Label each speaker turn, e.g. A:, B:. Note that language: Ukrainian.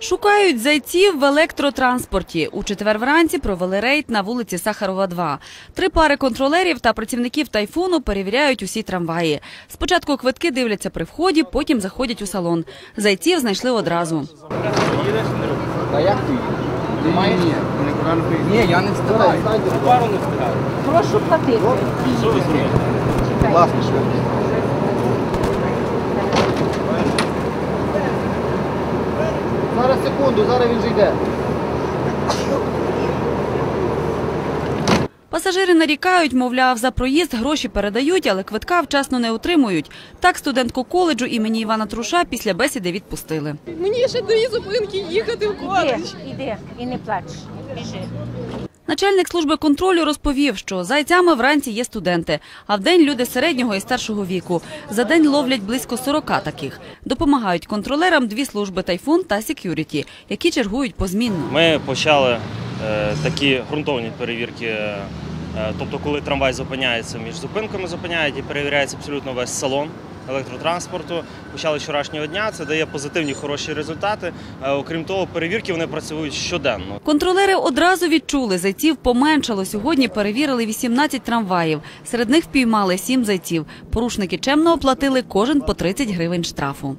A: Шукають зайців в електротранспорті. У четвер вранці провели рейд на вулиці Сахарова, 2. Три пари контролерів та працівників тайфуну перевіряють усі трамваї. Спочатку квитки дивляться при вході, потім заходять у салон. Зайців знайшли одразу.
B: А як ти? Ти маєш? Ні, Ні, я не встигаю.
C: Прошу платити.
B: Власне, швидкість. secundu, zaraz widzicie.
A: Пасажири нарікають, мовляв, за проїзд гроші передають, але квитка вчасно не отримують. Так студентку коледжу імені Івана Труша після бесіди відпустили.
D: Мені ще її зупинки їхати в
C: Іди,
D: коледж.
C: іди і не плач. Біжи.
A: Начальник служби контролю розповів, що зайцями вранці є студенти, а вдень люди середнього і старшого віку. За день ловлять близько 40 таких. Допомагають контролерам дві служби «Тайфун» та «Секюріті», які чергують позмінно.
E: Ми почали е, такі ґрунтовні перевірки. Е, Тобто, коли трамвай зупиняється між зупинками, зупиняють і перевіряється абсолютно весь салон електротранспорту. Почали вчорашнього дня. Це дає позитивні хороші результати. Е, Окрім того, перевірки вони працюють щоденно.
A: Контролери одразу відчули, зайців поменшало. Сьогодні перевірили 18 трамваїв. Серед них впіймали 7 зайців. Порушники чемно оплатили кожен по 30 гривень штрафу.